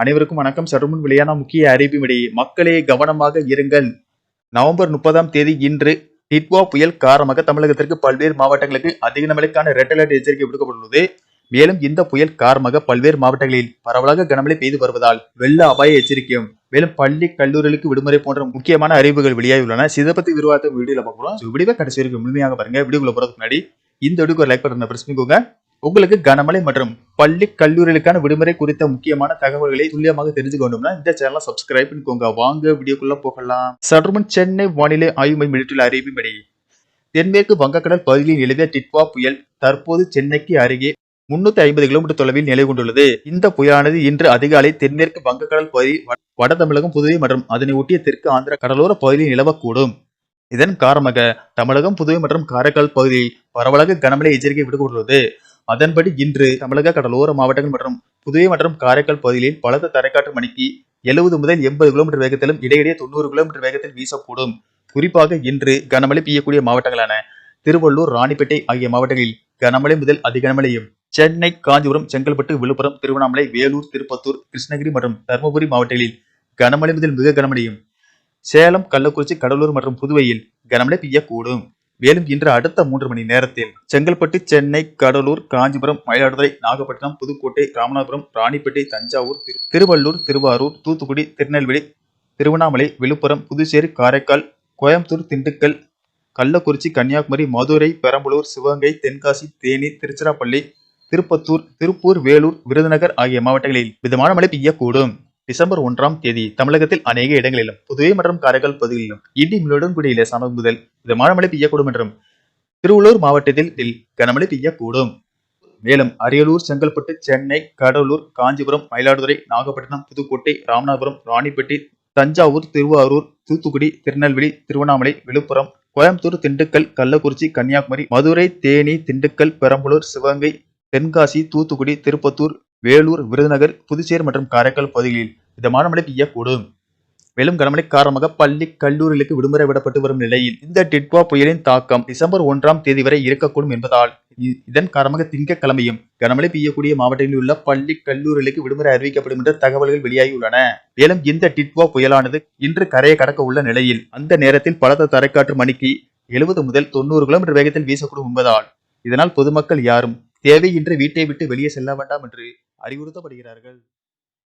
அனைவருக்கும் வணக்கம். சற்றுமுன் வெளியான முக்கிய அறிவிமிடையே மக்களே கவனமாக இருங்கள். நவம்பர் முப்பதாம் தேதி இன்று டிட்வா புயல் காரணமாக தமிழகத்திற்கு பல்வேறு மாவட்டங்களுக்கு அதிக மழைக்கான ரெட் அலர்ட் எச்சரிக்கை விடுக்கப்பட்டுள்ளது. மேலும் இந்த புயல் காரணமாக பல்வேறு மாவட்டங்களில் பரவலாக கனமழை பெய்து வருவதால் வெள்ள அபாய எச்சரிக்கையும் மேலும் பள்ளி கல்லூரிகளுக்கு விடுமுறை போன்ற முக்கியமான அறிவுகள் வெளியாகியுள்ளன. இதை பத்தி விரிவாக வீடியோல பார்க்கலாம். So, கடைசி வரைக்கும் முழுமையாக பாருங்க. வீடியோக்குள்ள போறதுக்கு முன்னாடி இந்த வீடியோக்கு லைக் பட்டனை பிரஸ் பண்ணிக்கோங்க. உங்களுக்கு கனமழை மற்றும் பள்ளி கல்லூரிகளுக்கான விடுமுறை குறித்த முக்கியமான தகவல்களை துல்லியமாக தெரிஞ்சுக்கணும்னா இந்த சேனலை சப்ஸ்கிரைப் பண்ணிக்கோங்க. வாங்க வீடியோக்குள்ள போகலாம். சற்றுமுன் சென்னை வானிலை ஆய்வு மையம் வெளியிட்டுள்ள அறிவிப்படி தென்மேற்கு வங்கக்கடல் பகுதியில் நிலவிய டிட்வா புயல் தற்போது சென்னைக்கு அருகே முன்னூத்தி ஐம்பது கிலோமீட்டர் தொலைவில் நிலை கொண்டுள்ளது. இந்த புயலானது இன்று அதிகாலை தென்மேற்கு வங்கக்கடல் பகுதி வட தமிழகம் புதுவை மற்றும் அதனை ஒட்டிய தெற்கு ஆந்திர கடலோர பகுதியில் நிலவக்கூடும். இதன் காரணமாக தமிழகம் புதுவை மற்றும் காரைக்கால் பகுதியில் பரவலாக கனமழை எச்சரிக்கை விடுக்கப்பட்டுள்ளது. அதன்படி இன்று தமிழக கடலோர மாவட்டங்கள் மற்றும் புதுவை மற்றும் காரைக்கால் பகுதிகளில் பலத்த தரைக்காற்று மணிக்கு எழுபது முதல் எண்பது கிலோமீட்டர் வேகத்திலும் இடையிடையே தொண்ணூறு கிலோமீட்டர் வேகத்தில் வீசக்கூடும். குறிப்பாக இன்று கனமழை பெய்யக்கூடிய மாவட்டங்களான திருவள்ளூர் ராணிப்பேட்டை ஆகிய மாவட்டங்களில் கனமழை முதல் அதிகனமழையும் சென்னை காஞ்சிபுரம் செங்கல்பட்டு விழுப்புரம் திருவண்ணாமலை வேலூர் திருப்பத்தூர் கிருஷ்ணகிரி மற்றும் தருமபுரி மாவட்டங்களில் கனமழை முதல் மிக கனமழையும் சேலம் கள்ளக்குறிச்சி கடலூர் மற்றும் புதுவையில் கனமழை பெய்யக்கூடும். மேலும் இன்று அடுத்த மூன்று மணி நேரத்தில் செங்கல்பட்டு சென்னை கடலூர் காஞ்சிபுரம் மயிலாடுதுறை நாகப்பட்டினம் புதுக்கோட்டை ராமநாதபுரம் ராணிப்பேட்டை தஞ்சாவூர் திரு- திருவள்ளூர் திருவாரூர் தூத்துக்குடி திருநெல்வேலி திருவண்ணாமலை விழுப்புரம் புதுச்சேரி காரைக்கால் கோயம்புத்தூர் திண்டுக்கல் கள்ளக்குறிச்சி கன்னியாகுமரி மதுரை பெரம்பலூர் சிவகங்கை தென்காசி தேனி திருச்சிராப்பள்ளி திருப்பத்தூர் திருப்பூர் வேலூர் விருதுநகர் ஆகிய மாவட்டங்களில் மிதமான மழை பெய்யக்கூடும். டிசம்பர் ஒன்றாம் தேதி தமிழகத்தில் அநேக இடங்களிலும் புதுவை மற்றும் காரைக்கால் பகுதிகளிலும் இடி மின்னுடன் கூடிய லேசான முதல் இது மழை பெய்யக்கூடும் என்றும். திருவள்ளூர் மாவட்டத்தில் கனமழை பெய்யக்கூடும். மேலும் அரியலூர் செங்கல்பட்டு சென்னை கடலூர் காஞ்சிபுரம் மயிலாடுதுறை நாகப்பட்டினம் புதுக்கோட்டை ராமநாதபுரம் ராணிப்பேட்டை தஞ்சாவூர் திருவாரூர் தூத்துக்குடி திருநெல்வேலி திருவண்ணாமலை விழுப்புரம் கோயம்புத்தூர் திண்டுக்கல் கள்ளக்குறிச்சி கன்னியாகுமரி மதுரை தேனி திண்டுக்கல் பெரம்பலூர் சிவகங்கை தென்காசி தூத்துக்குடி திருப்பத்தூர் வேலூர் விருதுநகர் புதுச்சேரி மற்றும் காரைக்கால் பகுதிகளில் இந்த மழை பெய்யக்கூடும். மேலும் கனமழை காரணமாக பள்ளி கல்லூரிகளுக்கு விடுமுறை விடப்பட்டு வரும் நிலையில் இந்த டிட்வா புயலின் தாக்கம் டிசம்பர் ஒன்றாம் தேதி வரை இருக்கக்கூடும் என்பதால் இதன் காரணமாக திங்கட்கிழமையும் கனமழை பெய்யக்கூடிய மாவட்டங்களில் உள்ள பள்ளி கல்லூரிகளுக்கு விடுமுறை அறிவிக்கப்படும் என்ற தகவல்கள் வெளியாகியுள்ளன. மேலும் இந்த டிட்வா புயலானது இன்று கரையை கடக்க உள்ள நிலையில் அந்த நேரத்தில் பலத்த தரைக்காற்று மணிக்கு எழுபது முதல் தொண்ணூறு கிலோமீட்டர் வேகத்தில் வீசக்கூடும் என்பதால் இதனால் பொதுமக்கள் யாரும் தேவையின்றி வீட்டை விட்டு வெளியே செல்ல வேண்டாம் என்று அறிவுறுத்தப்படுகிறார்கள்.